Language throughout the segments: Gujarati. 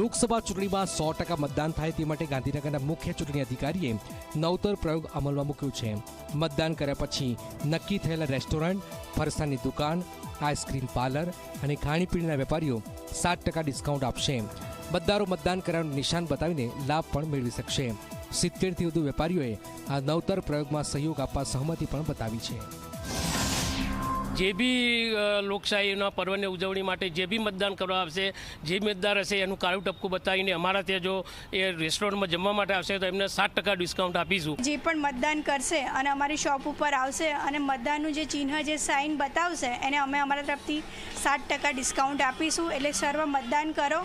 લોકસભા ચૂંટણીમાં સો ટકા મતદાન થાય તે માટે ગાંધીનગરના મુખ્ય ચૂંટણી અધિકારીએ નવતર પ્રયોગ અમલમાં મૂક્યો છે. મતદાન કર્યા પછી નક્કી થયેલા રેસ્ટોરન્ટ, ફરસાણની દુકાન, આઈસ્ક્રીમ પાર્લર અને ખાણીપીણીના વેપારીઓ સાત ટકા ડિસ્કાઉન્ટ આપશે. મતદારો મતદાન કર્યાનું નિશાન બતાવીને લાભ પણ મેળવી શકશે. સિત્તેરથી વધુ વેપારીઓએ આ નવતર પ્રયોગમાં સહયોગ આપવા સહમતિ પણ બતાવી છે. જે બી લોકશાહીના પર્વની ઉજવણી માટે જે બી મતદાન કરવા આવશે જે મતદાર હશે એનું કાળું ટપકું બતાવીને અમારા ત્યાં જો એ રેસ્ટોરન્ટમાં જમવા માટે આવશે તો એમને સાત ટકા ડિસ્કાઉન્ટ આપીશું. જે પણ મતદાન કરશે અને અમારી શોપ ઉપર આવશે અને મતદાનનું જે ચિહ્ન જે સાઇન બતાવશે એને અમે અમારા તરફથી સાત ટકા ડિસ્કાઉન્ટ આપીશું. એટલે સર્વ મતદાન કરો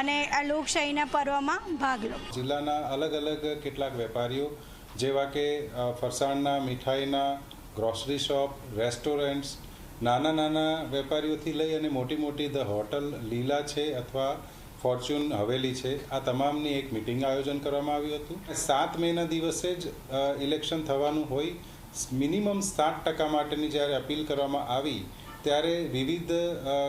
અને આ લોકશાહીના પર્વમાં ભાગ લો. જિલ્લાના અલગ અલગ કેટલાક વેપારીઓ જેવા કે ફરસાણના મીઠાઈના ગ્રોસરી શોપ રેસ્ટોરન્ટ્સ નાના નાના વેપારીઓથી લઈ અને મોટી મોટી ધ હોટલ, લીલા છે અથવા ફોર્ચ્યુન હવેલી છે, આ તમામની એક મિટિંગ આયોજન કરવામાં આવ્યું હતું. સાત મેના દિવસે જ ઇલેક્શન થવાનું હોય. મિનિમમ સાત ટકા માટેની જ્યારે અપીલ કરવામાં આવી ત્યારે વિવિધ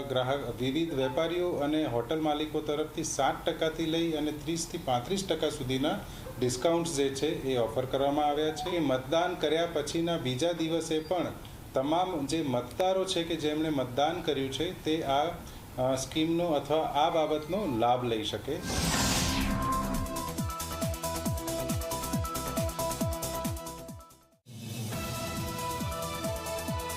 ગ્રાહક, વિવિધ વેપારીઓ અને હોટલ માલિકો તરફથી સાત ટકાથી લઈ અને ત્રીસથી પાંત્રીસ ટકા સુધીના ડિસ્કાઉન્ટ્સ જે છે એ ઓફર કરવામાં આવ્યા છે. મતદાન કર્યા પછીના બીજા દિવસે પણ તમામ જે મતદારો છે કે જેમણે મતદાન કર્યું છે તે આ સ્કીમનો અથવા આ બાબતનો લાભ લઈ શકે.